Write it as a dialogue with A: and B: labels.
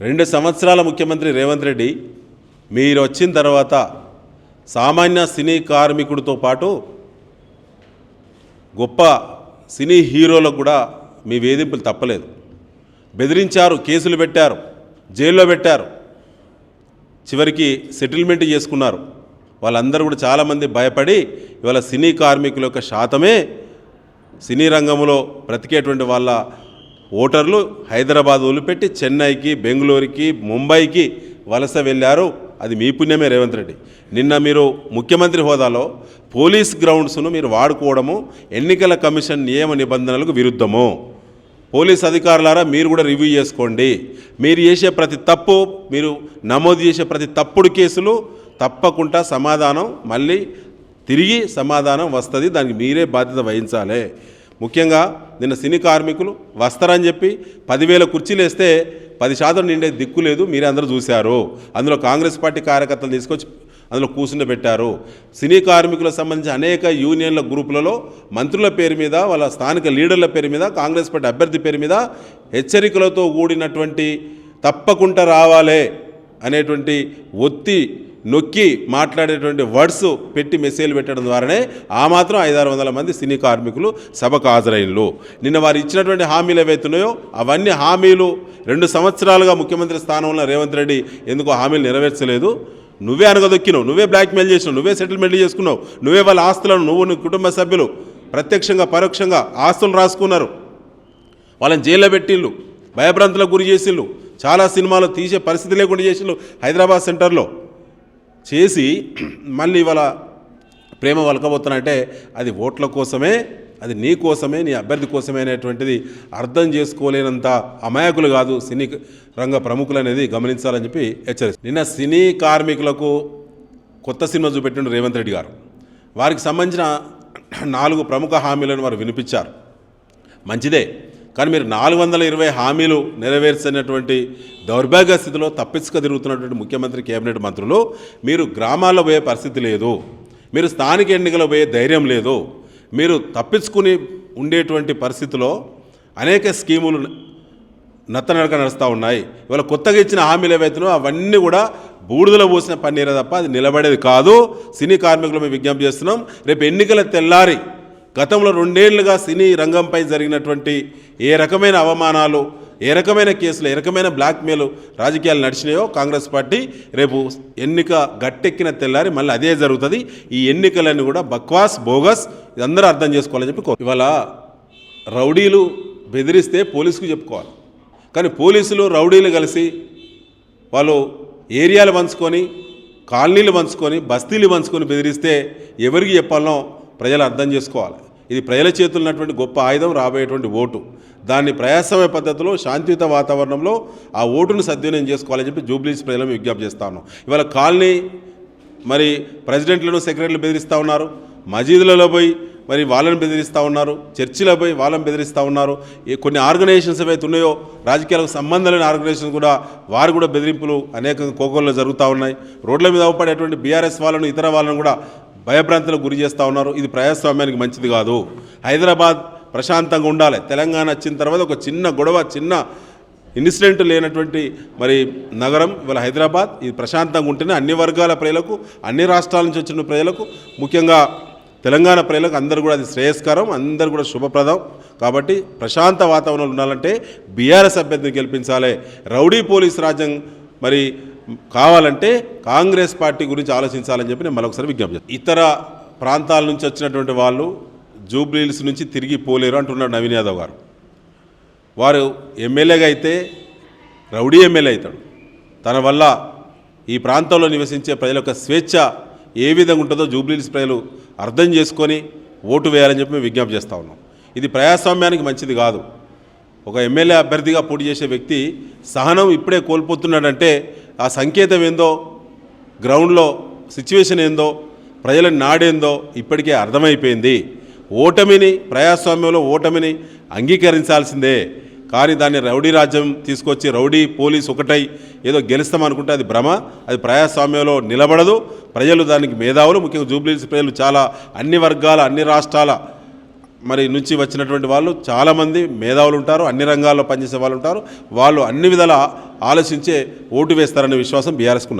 A: రెండు సంవత్సరాల ముఖ్యమంత్రి రేవంత్ రెడ్డి మీరు వచ్చిన తర్వాత సామాన్య సినీ కార్మికుడితో పాటు గొప్ప సినీ హీరోలకు కూడా మీ వేధింపులు తప్పలేదు. బెదిరించారు కేసులు పెట్టారు జైల్లో పెట్టారు. చివరికి సెటిల్మెంట్ చేసుకున్నారు. వాళ్ళందరూ కూడా చాలామంది భయపడి ఇవాళ సినీ కార్మికుల యొక్క శాతమే సినీ రంగంలో బ్రతికేటువంటి వాళ్ళ ఓటర్లు హైదరాబాద్ వదిలిపెట్టి చెన్నైకి బెంగళూరుకి ముంబైకి వలస వెళ్ళారు. అది మీ పుణ్యమే రేవంత్ రెడ్డి. నిన్న మీరు ముఖ్యమంత్రి హోదాలో పోలీస్ గ్రౌండ్స్ను మీరు వాడుకోవడము ఎన్నికల కమిషన్ నియమ నిబంధనలకు విరుద్ధము. పోలీస్ అధికారులారా మీరు కూడా రివ్యూ చేసుకోండి. మీరు చేసే ప్రతి తప్పు మీరు నమోదు చేసే ప్రతి తప్పుడు కేసులు తప్పకుండా సమాధానం మళ్ళీ తిరిగి సమాధానం వస్తుంది. దానికి మీరే బాధ్యత వహించాలి. ముఖ్యంగా నిన్న సినీ కార్మికులు వస్తారని చెప్పి పదివేల కుర్చీలు వేస్తే పది శాతం నిండే దిక్కు లేదు మీరే అందరూ చూశారు. అందులో కాంగ్రెస్ పార్టీ కార్యకర్తలు తీసుకొచ్చి అందులో కూర్చుండబెట్టారు సినీ కార్మికులకు సంబంధించి అనేక యూనియన్ల గ్రూపులలో మంత్రుల పేరు మీద వాళ్ళ స్థానిక లీడర్ల పేరు మీద కాంగ్రెస్ పార్టీ అభ్యర్థి పేరు మీద హెచ్చరికలతో కూడినటువంటి తప్పకుండా రావాలే అనేటువంటి ఒత్తి నొక్కి మాట్లాడేటువంటి వర్డ్స్ పెట్టి మెసేజ్లు పెట్టడం ద్వారానే ఆ మాత్రం ఐదారు వందల మంది సినీ కార్మికులు సభకు హాజరైనలు నిన్న వారు ఇచ్చినటువంటి హామీలు ఏవైతున్నాయో అవన్నీ హామీలు. రెండు సంవత్సరాలుగా ముఖ్యమంత్రి స్థానంలో రేవంత్ రెడ్డి ఎందుకో హామీలు నెరవేర్చలేదు? నువ్వే అనగదొక్కినావు నువ్వే బ్లాక్మెయిల్ చేసినావు నువ్వే సెటిల్మెంట్ చేసుకున్నావు నువ్వే వాళ్ళ ఆస్తులను నువ్వు నీ కుటుంబ సభ్యులు ప్రత్యక్షంగా పరోక్షంగా ఆస్తులు రాసుకున్నారు. వాళ్ళని జైల్లో పెట్టిళ్ళు భయభ్రాంతులకు గురి చేసిళ్ళు చాలా సినిమాలు తీసే పరిస్థితి లేకుండా చేసిళ్ళు హైదరాబాద్ సెంటర్లో. చేసి మళ్ళీ ఇవాళ ప్రేమ వలకబోతున్నంటే అది ఓట్ల కోసమే అది నీ కోసమే నీ అభ్యర్థి కోసమే అనేటువంటిది అర్థం చేసుకోలేనంత అమాయకులు కాదు సినీ రంగ ప్రముఖులు అనేది గమనించాలని చెప్పి హెచ్చరిస్తారు నిన్న సినీ కార్మికులకు కొత్త సినిమా చూపెట్టిన రేవంత్ రెడ్డి గారు. వారికి సంబంధించిన నాలుగు ప్రముఖ హామీలను వారు వినిపించారు. మంచిదే. కానీ మీరు నాలుగు వందల ఇరవై హామీలు నెరవేర్చినటువంటి దౌర్భాగ్య స్థితిలో తప్పించుక తిరుగుతున్నటువంటి ముఖ్యమంత్రి కేబినెట్ మంత్రులు మీరు గ్రామాల్లో పోయే పరిస్థితి లేదు. మీరు స్థానిక ఎన్నికలు పోయే ధైర్యం లేదు. మీరు తప్పించుకుని ఉండేటువంటి పరిస్థితిలో అనేక స్కీములు నత్తనడక నడుస్తూ ఉన్నాయి. ఇవాళ కొత్తగా ఇచ్చిన హామీలు ఏవైతున్నాయో అవన్నీ కూడా బూడిదలో పోసిన పన్నీరే తప్ప అది నిలబడేది కాదు. సినీ కార్మికులు మేము విజ్ఞప్తి చేస్తున్నాం రేపు ఎన్నికల తెల్లారి గతంలో రెండేళ్ళుగా సినీ రంగంపై జరిగినటువంటి ఏ రకమైన అవమానాలు ఏ రకమైన కేసులు ఏ రకమైన బ్లాక్మెయిల్ రాజకీయాలు నడిచినాయో కాంగ్రెస్ పార్టీ రేపు ఎన్నిక గట్టెక్కిన తెల్లారి మళ్ళీ అదే జరుగుతుంది. ఈ ఎన్నికలన్నీ కూడా బక్వాస్ బోగస్ ఇదందరూ అర్థం చేసుకోవాలని చెప్పి ఇవాళ రౌడీలు బెదిరిస్తే పోలీసుకు చెప్పుకోవాలి. కానీ పోలీసులు రౌడీలు కలిసి వాళ్ళు ఏరియాలు పంచుకొని కాలనీలు పంచుకొని బస్తీలు పంచుకొని బెదిరిస్తే ఎవరికి చెప్పాలనో ప్రజలు అర్థం చేసుకోవాలి. ఇది ప్రజల చేతులు ఉన్నటువంటి గొప్ప ఆయుధం రాబోయేటువంటి ఓటు. దాన్ని ప్రయాసమయ పద్ధతిలో శాంతియుత వాతావరణంలో ఆ ఓటును సద్వినియోగం చేసుకోవాలని చెప్పి జూబ్లీస్ ప్రజలను విజ్ఞప్తి చేస్తాను ఇవాళ కాలనీ మరి ప్రెసిడెంట్లను సెక్రటరీలు బెదిరిస్తూ ఉన్నారు. మసీదులలో పోయి మరి వాళ్ళని బెదిరిస్తూ ఉన్నారు. చర్చిలో పోయి వాళ్ళని బెదిరిస్తూ ఉన్నారు. ఈ కొన్ని ఆర్గనైజేషన్స్ ఏవైతే ఉన్నాయో రాజకీయాలకు సంబంధం లేని ఆర్గనైజేషన్ కూడా వారు కూడా బెదిరింపులు అనేక కోకోల్లో జరుగుతూ ఉన్నాయి. రోడ్ల మీద అవపడేటువంటి బీఆర్ఎస్ వాళ్ళను ఇతర వాళ్ళను కూడా భయభ్రాంతులకు గురి చేస్తూ ఉన్నారు. ఇది ప్రజాస్వామ్యానికి మంచిది కాదు. హైదరాబాద్ ప్రశాంతంగా ఉండాలి. తెలంగాణ వచ్చిన తర్వాత ఒక చిన్న గొడవ చిన్న ఇన్సిడెంట్ లేనటువంటి మరి నగరం ఇవాళ హైదరాబాద్. ఇది ప్రశాంతంగా ఉంటేనే అన్ని వర్గాల ప్రజలకు అన్ని రాష్ట్రాల నుంచి వచ్చిన ప్రజలకు ముఖ్యంగా తెలంగాణ ప్రజలకు అందరూ కూడా అది శ్రేయస్కరం అందరూ కూడా శుభప్రదం. కాబట్టి ప్రశాంత వాతావరణంలో ఉండాలంటే బీఆర్ఎస్ అభ్యర్థిని గెలిపించాలి. రౌడీ పోలీస్ రాజ్యం మరి కావాలంటే కాంగ్రెస్ పార్టీ గురించి ఆలోచించాలని చెప్పి నేను మరొకసారి విజ్ఞప్తి చేస్తాను. ఇతర ప్రాంతాల నుంచి వచ్చినటువంటి వాళ్ళు జూబ్లీహిల్స్ నుంచి తిరిగి పోలేరు అంటున్నాడు నవీన్ యాదవ్ గారు. వారు ఎమ్మెల్యేగా అయితే రౌడీ ఎమ్మెల్యే అవుతాడు. తన వల్ల ఈ ప్రాంతంలో నివసించే ప్రజల యొక్క స్వేచ్ఛ ఏ విధంగా ఉంటుందో జూబ్లీహిల్స్ ప్రజలు అర్థం చేసుకొని ఓటు వేయాలని చెప్పి మేము విజ్ఞప్తి చేస్తూ ఉన్నాం. ఇది ప్రజాస్వామ్యానికి మంచిది కాదు. ఒక ఎమ్మెల్యే అభ్యర్థిగా పోటీ చేసే వ్యక్తి సహనం ఇప్పుడే కోల్పోతున్నాడంటే ఆ సంకేతం ఏందో గ్రౌండ్లో సిచ్యువేషన్ ఏందో ప్రజల నాడేందో ఇప్పటికే అర్థమైపోయింది. ఓటమిని ప్రజాస్వామ్యంలో ఓటమిని అంగీకరించాల్సిందే. కానీ దాన్ని రౌడీ రాజ్యం తీసుకొచ్చి రౌడీ పోలీస్ ఒకటై ఏదో గెలుస్తామనుకుంటే అది భ్రమ అది ప్రజాస్వామ్యంలో నిలబడదు. ప్రజలు దానికి మేధావులు. ముఖ్యంగా జూబ్లీస్ ప్రజలు చాలా అన్ని వర్గాల అన్ని రాష్ట్రాల మరి నుంచి వచ్చినటువంటి వాళ్ళు చాలామంది మేధావులు ఉంటారు అన్ని రంగాల్లో పనిచేసే వాళ్ళు ఉంటారు వాళ్ళు అన్ని విధాల ఆలోచించే ఓటు వేస్తారనే విశ్వాసం బీఆర్ఎస్కు